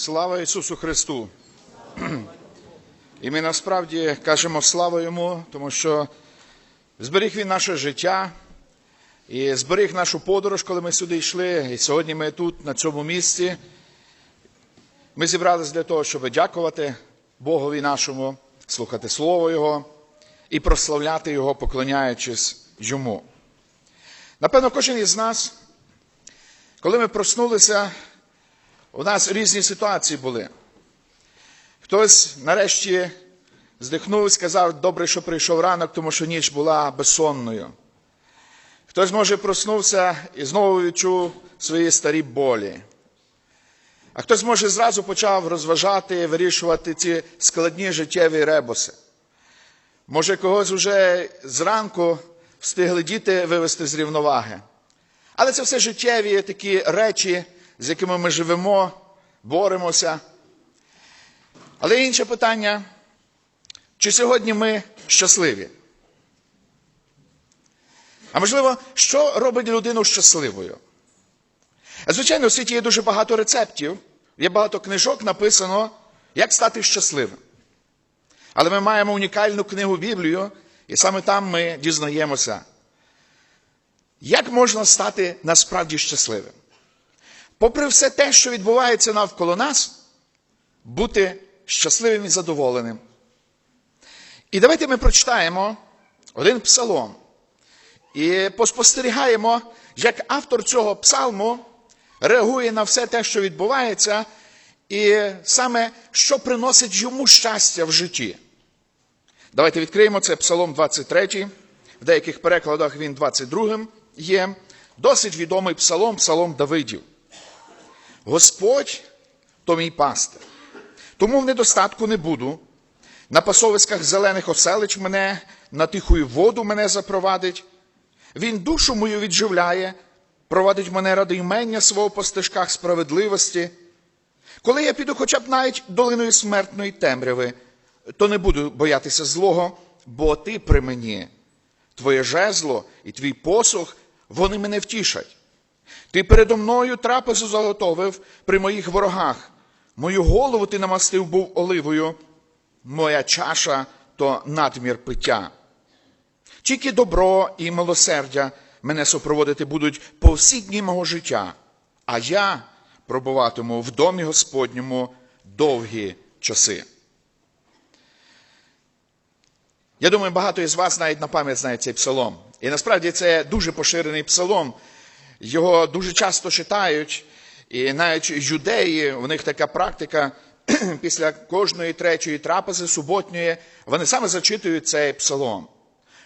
Слава Ісусу Христу! І ми насправді кажемо слава Йому, тому що зберіг Він наше життя і зберіг нашу подорож, коли ми сюди йшли. І сьогодні ми тут, на цьому місці. Ми зібралися для того, щоб дякувати Богові нашому, слухати Слово Його і прославляти Його, поклоняючись Йому. Напевно, кожен із нас, коли ми проснулися, у нас різні ситуації були. Хтось нарешті здихнув і сказав, добре, що прийшов ранок, тому що ніч була безсонною. Хтось, може, проснувся і знову відчув свої старі болі. А хтось, може, зразу почав розважати, вирішувати ці складні життєві ребуси. Може, когось вже зранку встигли діти вивести з рівноваги. Але це все життєві такі речі, з якими ми живемо, боремося. Але інше питання, чи сьогодні ми щасливі? А можливо, що робить людину щасливою? Звичайно, в світі є дуже багато рецептів, є багато книжок написано, як стати щасливим. Але ми маємо унікальну книгу Біблію, і саме там ми дізнаємося, як можна стати насправді щасливим. Попри все те, що відбувається навколо нас, бути щасливим і задоволеним. І давайте ми прочитаємо один псалом і поспостерігаємо, як автор цього псалму реагує на все те, що відбувається, і саме що приносить йому щастя в житті. Давайте відкриємо це Псалом 23, в деяких перекладах він 22 є. Досить відомий псалом, псалом Давидів. Господь то мій пастир. Тому в недостатку не буду. На пасовиськах зелених оселич мене, на тихую воду мене запровадить. Він душу мою відживляє, провадить мене ради ймення свого по стежках справедливості. Коли я піду хоча б навіть долиною смертної темряви, то не буду боятися злого, бо ти при мені. Твоє жезло і твій посох, вони мене втішать. Ти передо мною трапезу заготовив при моїх ворогах. Мою голову ти намастив був оливою, моя чаша то надмір пиття. Тільки добро і милосердя мене супроводити будуть по всі дні мого життя, а я пробуватиму в домі Господньому довгі часи. Я думаю, багато із вас навіть на пам'ять знають цей псалом. І насправді це дуже поширений псалом. Його дуже часто читають, і навіть юдеї, у них така практика після кожної третьої трапези суботньої, вони саме зачитують цей псалом.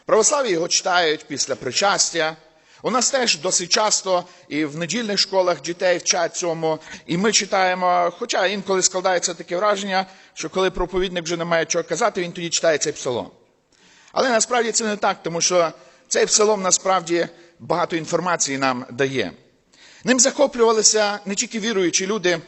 Православі його читають після причастя. У нас теж досить часто і в недільних школах дітей вчать цьому, і ми читаємо, хоча інколи складається таке враження, що коли проповідник вже не має чого казати, він тоді читає цей псалом. Але насправді це не так, тому що цей псалом насправді багато інформації нам дає. Ним захоплювалися не тільки віруючі люди,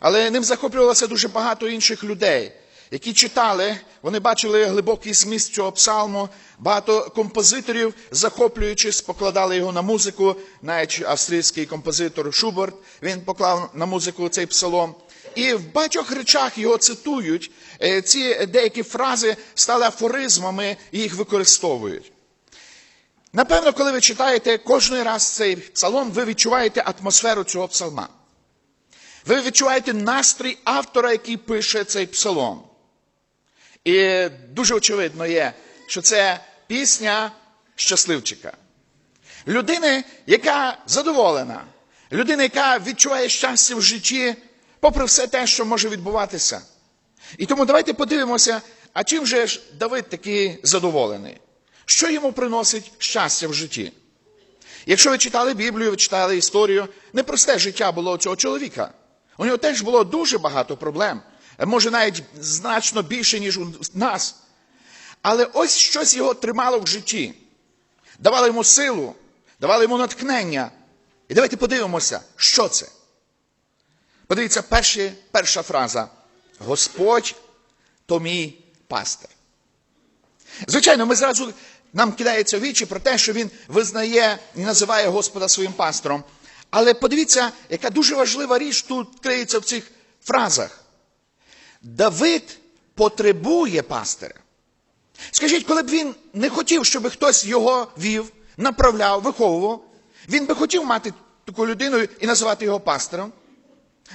але ним захоплювалося дуже багато інших людей, які читали, вони бачили глибокий зміст цього псалму, багато композиторів, захоплюючись, покладали його на музику, навіть австрійський композитор Шуберт, він поклав на музику цей псалом. І в багатьох речах його цитують, Е, ці деякі фрази стали афоризмами і їх використовують. Напевно, коли ви читаєте кожний раз цей псалом, ви відчуваєте атмосферу цього псалма. Ви відчуваєте настрій автора, який пише цей псалом. І дуже очевидно є, що це пісня щасливчика. Людини, яка задоволена, людина, яка відчуває щастя в житті, попри все те, що може відбуватися. І тому давайте подивимося, а чим же Давид такий задоволений? Що йому приносить щастя в житті? Якщо ви читали Біблію, ви читали історію, непросте життя було цього чоловіка. У нього теж було дуже багато проблем, може навіть значно більше, ніж у нас. Але ось щось його тримало в житті, давало йому силу, давало йому натхнення. І давайте подивимося, що це. Подивіться, перші, перша фраза. Господь то мій пастир. Звичайно, ми зразу нам кидається в вічі про те, що він визнає і називає Господа своїм пастором. Але подивіться, яка дуже важлива річ тут криється в цих фразах. Давид потребує пастиря. Скажіть, коли б він не хотів, щоб хтось його вів, направляв, виховував, він би хотів мати таку людину і називати його пастором.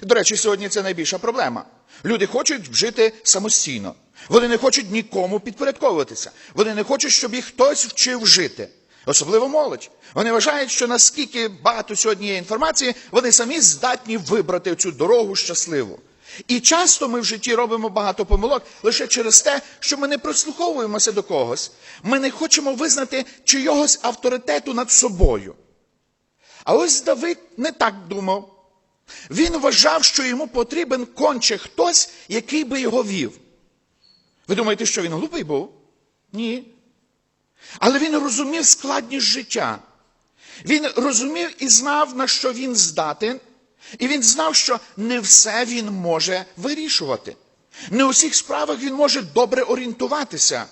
До речі, сьогодні це найбільша проблема. Люди хочуть жити самостійно. Вони не хочуть нікому підпорядковуватися. Вони не хочуть, щоб їх хтось вчив жити. Особливо молодь. Вони вважають, що наскільки багато сьогодні є інформації, вони самі здатні вибрати цю дорогу щасливу. І часто ми в житті робимо багато помилок лише через те, що ми не прислуховуємося до когось. Ми не хочемо визнати чийогось авторитету над собою. А ось Давид не так думав. Він вважав, що йому потрібен конче хтось, який би його вів. Ви думаєте, що він глупий був? Ні. Але він розумів складність життя. Він розумів і знав, на що він здатен, і він знав, що не все він може вирішувати. Не у всіх справах він може добре орієнтуватися.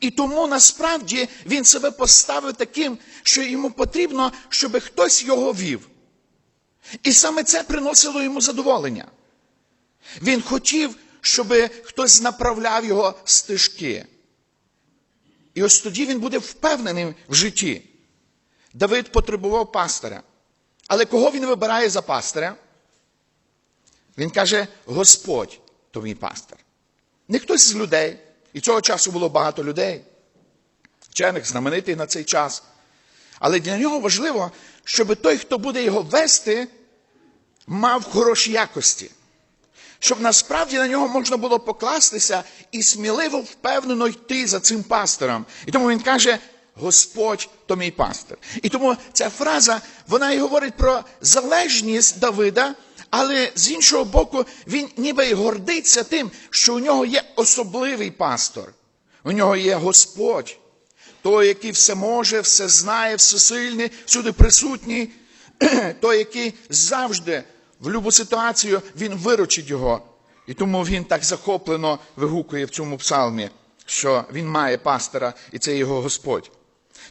І тому насправді він себе поставив таким, що йому потрібно, щоб хтось його вів. І саме це приносило йому задоволення. Він хотів, щоб хтось направляв його стежки. І ось тоді він буде впевненим в житті. Давид потребував пастиря. Але кого він вибирає за пастиря? Він каже: Господь то мій пастир. Не хтось з людей. І цього часу було багато людей, вчених, знаменитий на цей час. Але для нього важливо, щоб той, хто буде його вести, мав хороші якості. Щоб насправді на нього можна було покластися і сміливо, впевнено йти за цим пастором. І тому він каже: Господь то мій пастир. І тому ця фраза, вона і говорить про залежність Давида, але з іншого боку, він ніби й гордиться тим, що у нього є особливий пастор. У нього є Господь, той, який все може, все знає, всесильний, всюди присутній, той, який завжди в будь-яку ситуацію він виручить його. І тому він так захоплено вигукує в цьому псалмі, що він має пастора, і це його Господь.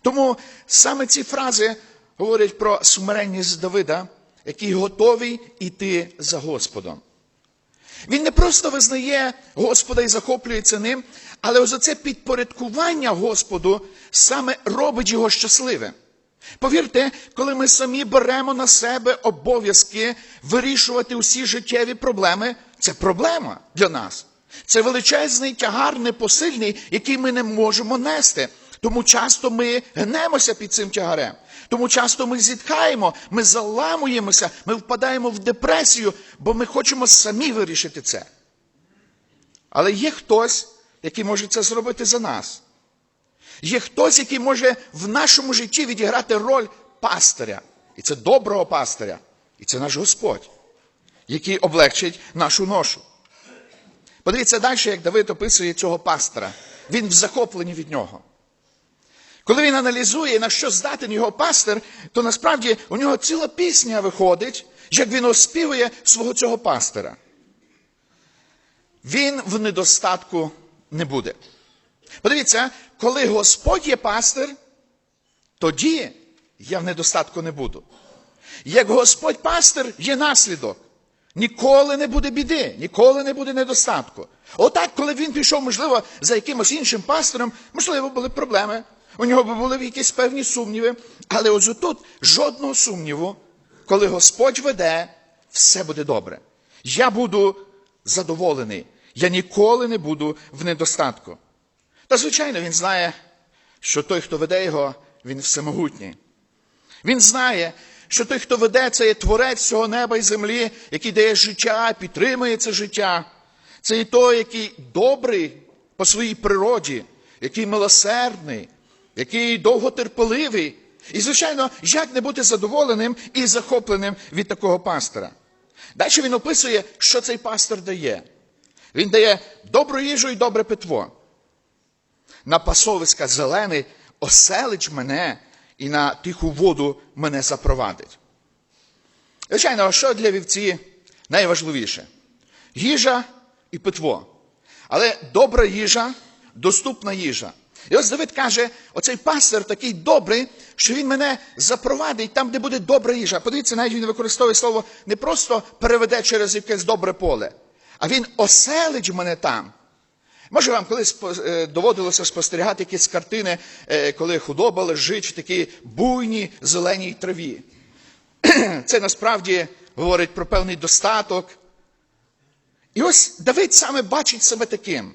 Тому саме ці фрази говорять про смиренність Давида, який готовий іти за Господом. Він не просто визнає Господа і захоплюється ним, але ось це підпорядкування Господу саме робить його щасливим. Повірте, коли ми самі беремо на себе обов'язки вирішувати усі життєві проблеми, це проблема для нас. Це величезний тягар непосильний, який ми не можемо нести. Тому часто ми гнемося під цим тягарем. Тому часто ми зітхаємо, ми заламуємося, ми впадаємо в депресію, бо ми хочемо самі вирішити це. Але є хтось, який може це зробити за нас. Є хтось, який може в нашому житті відіграти роль пастиря. І це доброго пастиря. І це наш Господь, який облегчить нашу ношу. Подивіться далі, як Давид описує цього пастора. Він в захопленні від нього. Коли він аналізує, на що здатен його пастир, то насправді у нього ціла пісня виходить, як він оспівує свого цього пастира. Він в недостатку не буде. Подивіться, коли Господь є пастир, тоді я в недостатку не буду. Як Господь пастир є наслідок. Ніколи не буде біди, ніколи не буде недостатку. Отак, коли він пішов, можливо, за якимось іншим пастором, можливо, були проблеми. У нього були якісь певні сумніви. Але ось отут жодного сумніву, коли Господь веде, все буде добре. Я буду задоволений. Я ніколи не буду в недостатку. Та, звичайно, він знає, що той, хто веде його, він всемогутній. Він знає, що той, хто веде, це є творець цього неба і землі, який дає життя, підтримує це життя. Це є той, який добрий по своїй природі, який милосердний, який довготерпеливий. І, звичайно, як не бути задоволеним і захопленим від такого пастора. Далі він описує, що цей пастор дає. Він дає добру їжу і добре питво. На пасовиська зелений оселить мене і на тиху воду мене запровадить. Звичайно, що для вівці найважливіше? Їжа і питво. Але добра їжа, доступна їжа. І ось Давид каже: оцей пастир такий добрий, що він мене запровадить там, де буде добра їжа. Подивіться, навіть він використовує слово не просто переведе через якесь добре поле. а він оселить мене там. Може, вам колись е, доводилося спостерігати якісь картини, е, коли худоба лежить в такій буйній зеленій траві. Це насправді говорить про певний достаток. І ось Давид саме бачить себе таким,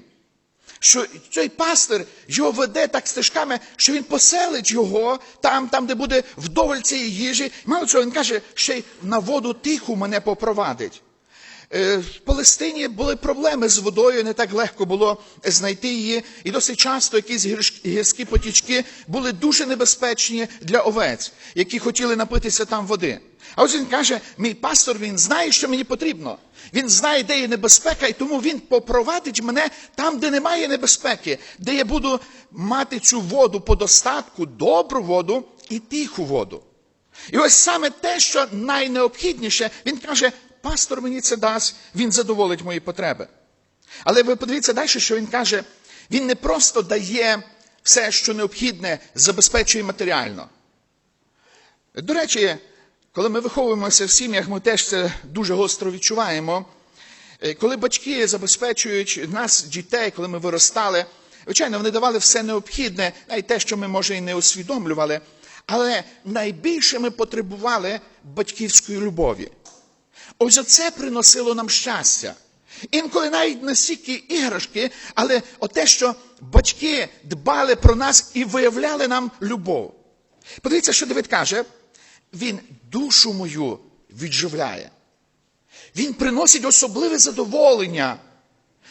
що цей пастир його веде так стежками, що він поселить його там, там, де буде вдоволь цієї їжі. Мало цього, він каже, ще й на воду тиху мене попровадить. Е, В Палестині були проблеми з водою, не так легко було знайти її, і досить часто якісь гірські потічки були дуже небезпечні для овець, які хотіли напитися там води. А ось він каже: мій пастор він знає, що мені потрібно. Він знає, де є небезпека, і тому він попровадить мене там, де немає небезпеки, де я буду мати цю воду по достатку, добру воду і тиху воду. І ось саме те, що найнеобхідніше, він каже, пастор мені це дасть, він задоволить мої потреби. Але ви подивіться далі, що він каже, він не просто дає все, що необхідне, забезпечує матеріально. До речі, коли ми виховуємося в сім'ях, ми теж це дуже гостро відчуваємо. Е, Коли батьки забезпечують нас, дітей, коли ми виростали, звичайно, вони давали все необхідне, навіть те, що ми, може, і не усвідомлювали, але найбільше ми потребували батьківської любові. Ось оце приносило нам щастя. Інколи навіть не стільки іграшки, але те, що батьки дбали про нас і виявляли нам любов. Подивіться, що Давид каже: він душу мою відживляє. Він приносить особливе задоволення.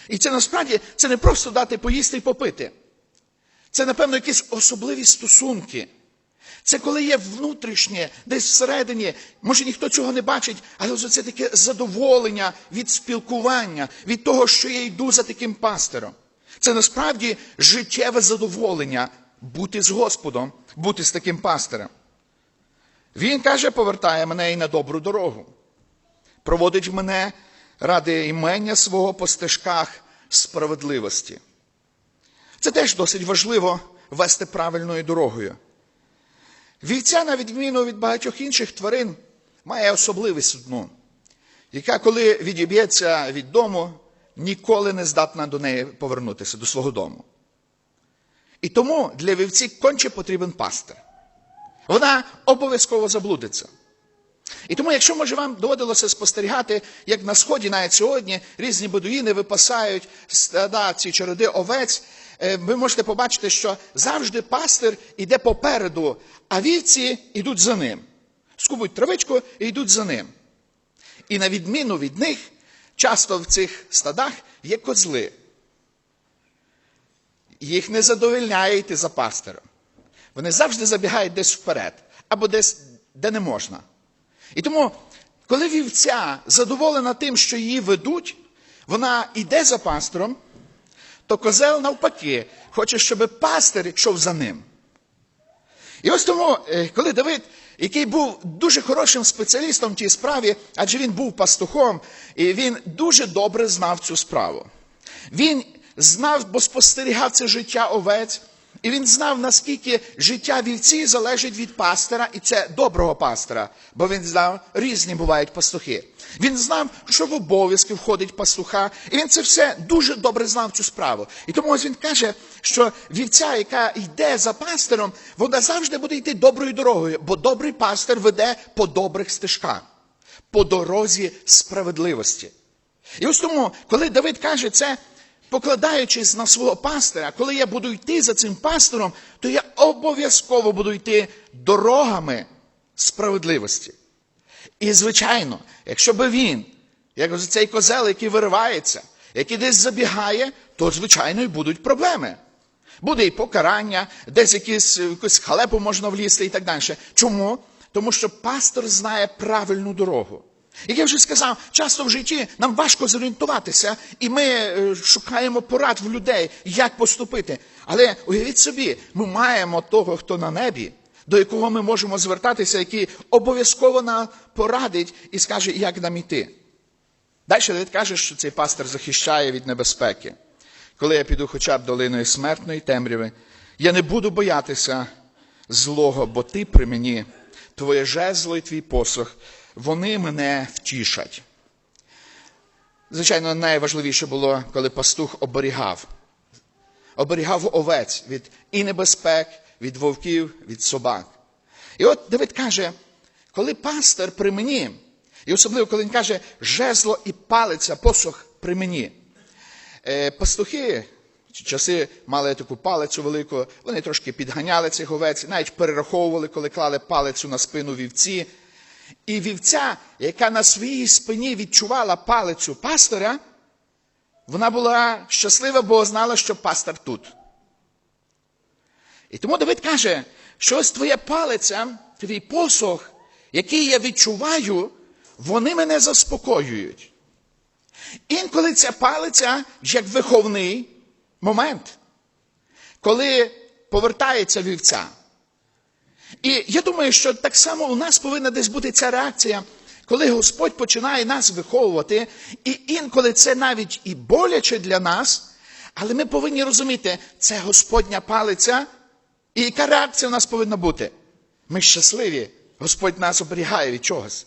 І це насправді це не просто дати поїсти і попити. Це, напевно, якісь особливі стосунки. Це коли є внутрішнє, десь всередині, може ніхто цього не бачить, але це таке задоволення від спілкування, від того, що я йду за таким пастором. Це насправді життєве задоволення бути з Господом, бути з таким пастирем. Він каже, повертає мене і на добру дорогу, проводить мене ради імення свого по стежках справедливості. Це теж досить важливо вести правильною дорогою. Вівця, на відміну від багатьох інших тварин, має особливість одну, яка, коли відіб'ється від дому, ніколи не здатна до неї повернутися, до свого дому. І тому для вівці конче потрібен пастир. Вона обов'язково заблудиться. І тому, якщо може вам доводилося спостерігати, як на сході, навіть сьогодні, різні бедуїни випасають стада ці череди овець, ви можете побачити, що завжди пастир іде попереду, а вівці йдуть за ним. Скубуть травичку і йдуть за ним. І на відміну від них, часто в цих стадах є козли. Їх не задовольняє йти за пастиром. Вони завжди забігають десь вперед, або десь, де не можна. І тому, коли вівця задоволена тим, що її ведуть, вона йде за пастором, то козел навпаки хоче, щоб пастир йшов за ним. І ось тому, е, коли Давид, який був дуже хорошим спеціалістом в тій справі, адже він був пастухом, і він дуже добре знав цю справу. Він знав, бо спостерігав це життя овець, і він знав, наскільки життя вівці залежить від пастора, і це доброго пастора, бо він знав, різні бувають пастухи. Він знав, що в обов'язки входить пастуха, і він це все дуже добре знав цю справу. І тому ось він каже, що вівця, яка йде за пастором, вона завжди буде йти доброю дорогою, бо добрий пастир веде по добрих стежках, по дорозі справедливості. І ось тому, коли Давид каже це, покладаючись на свого пастора, коли я буду йти за цим пастором, то я обов'язково буду йти дорогами справедливості. І, звичайно, якщо би він, як цей козел, який виривається, який десь забігає, то, звичайно, і будуть проблеми. Буде і покарання, десь якісь, якусь халепу можна влізти і так далі. Чому? Тому що пастор знає правильну дорогу. Як я вже сказав, часто в житті нам важко зорієнтуватися, і ми е, шукаємо порад в людей, як поступити. Але уявіть собі, ми маємо того, хто на небі, до якого ми можемо звертатися, який обов'язково нам порадить і скаже, як нам іти. Далі Давид каже, що цей пастор захищає від небезпеки. Коли я піду хоча б долиною смертної темряви, я не буду боятися злого, бо ти при мені, твоє жезло і твій посох, вони мене втішать. Звичайно, найважливіше було, коли пастух оберігав. Оберігав овець від і небезпек, від вовків, від собак. І от Давид каже, коли пастир при мені, і особливо, коли він каже, жезло і палиця, посох при мені. Е, пастухи часи мали таку палицю велику, вони трошки підганяли цих овець, навіть перераховували, коли клали палицю на спину вівці. І вівця, яка на своїй спині відчувала палицю пастора, вона була щаслива, бо знала, що пастор тут. І тому Давид каже, що ось твоя палиця, твій посох, який я відчуваю, вони мене заспокоюють. Інколи ця палиця як виховний момент, коли повертається вівця. І я думаю, що так само у нас повинна десь бути ця реакція, коли Господь починає нас виховувати, і інколи це навіть і боляче для нас, але ми повинні розуміти, це Господня палиця, і яка реакція у нас повинна бути? Ми щасливі, Господь нас оберігає від чогось.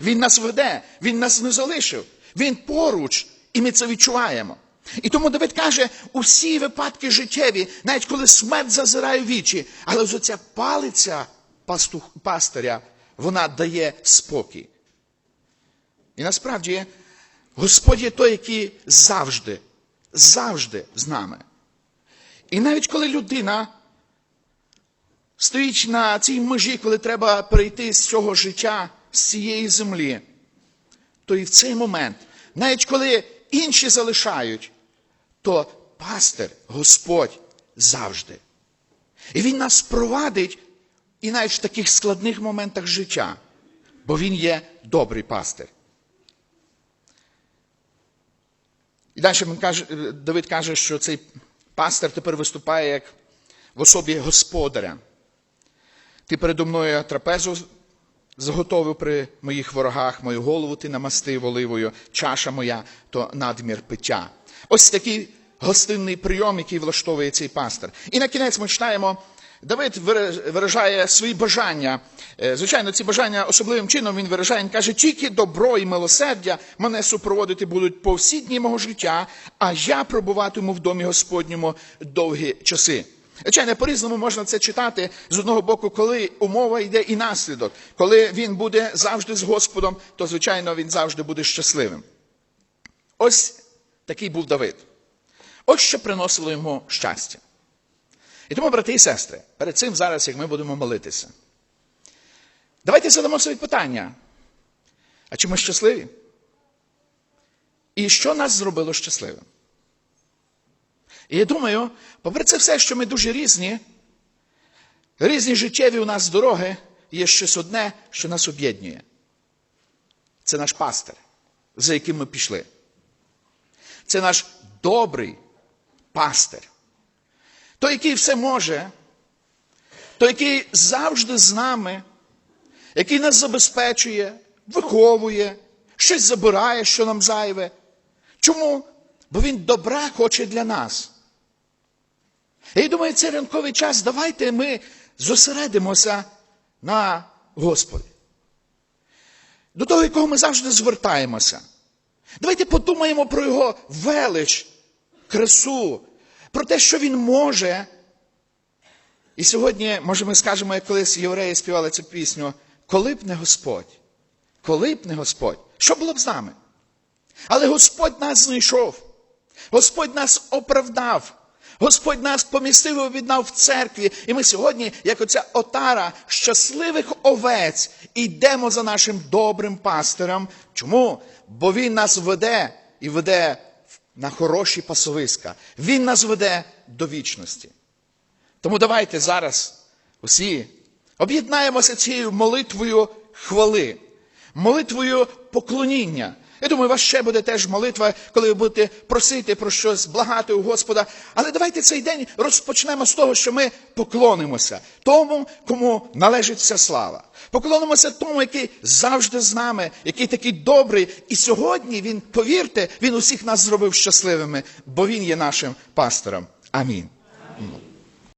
Він нас веде, Він нас не залишив, Він поруч, і ми це відчуваємо. І тому Давид каже, усі випадки життєві, навіть коли смерть зазирає вічі, але ось ця палиця пастух, пастиря, вона дає спокій. І насправді Господь є той, який завжди, завжди з нами. І навіть коли людина стоїть на цій межі, коли треба перейти з цього життя, з цієї землі, то і в цей момент, навіть коли інші залишають, то пастир, Господь завжди. І Він нас провадить і навіть в таких складних моментах життя, бо Він є добрий пастир. І далі Давид каже, що цей пастир тепер виступає як в особі господаря. Ти передо мною трапезу заготовив при моїх ворогах, мою голову ти намастив оливою, чаша моя то надмір пиття. Ось такий гостинний прийом, який влаштовує цей пастир. І на кінець ми читаємо, Давид виражає свої бажання. Е, Звичайно, ці бажання особливим чином він виражає. Він каже, тільки добро і милосердя мене супроводити будуть по всі дні мого життя, а я пробуватиму в домі Господньому довгі часи. Звичайно, по-різному можна це читати з одного боку, коли умова йде і наслідок. Коли він буде завжди з Господом, то, звичайно, він завжди буде щасливим. Ось такий був Давид. Ось що приносило йому щастя. І тому, брати і сестри, перед цим зараз, як ми будемо молитися, давайте задамо собі питання. А чи ми щасливі? І що нас зробило щасливим? І я думаю, попри це все, що ми дуже різні, різні життєві у нас дороги, є щось одне, що нас об'єднує. Це наш пастир, за яким ми пішли. Це наш добрий пастир. Той, який все може, той, який завжди з нами, який нас забезпечує, виховує, щось забирає, що нам зайве. Чому? Бо він добра хоче для нас. Я думаю, цей ранковий час давайте ми зосередимося на Господі. До того, якого ми завжди звертаємося. Давайте подумаємо про його велич, красу, про те, що він може. І сьогодні, може, ми скажемо, як колись євреї співали цю пісню, коли б не Господь, коли б не Господь, що було б з нами? Але Господь нас знайшов, Господь нас оправдав. Господь нас помістив і об'єднав в церкві. І ми сьогодні, як оця отара щасливих овець, йдемо за нашим добрим пастирем. Чому? Бо Він нас веде і веде на хороші пасовиська. Він нас веде до вічності. Тому давайте зараз усі об'єднаємося цією молитвою хвали, молитвою поклоніння. Я думаю, у вас ще буде теж молитва, коли ви будете просити про щось, благати у Господа. Але давайте цей день розпочнемо з того, що ми поклонимося тому, кому належить вся слава. Поклонимося тому, який завжди з нами, який такий добрий. І сьогодні він, повірте, він усіх нас зробив щасливими, бо він є нашим пастором. Амінь. Амінь.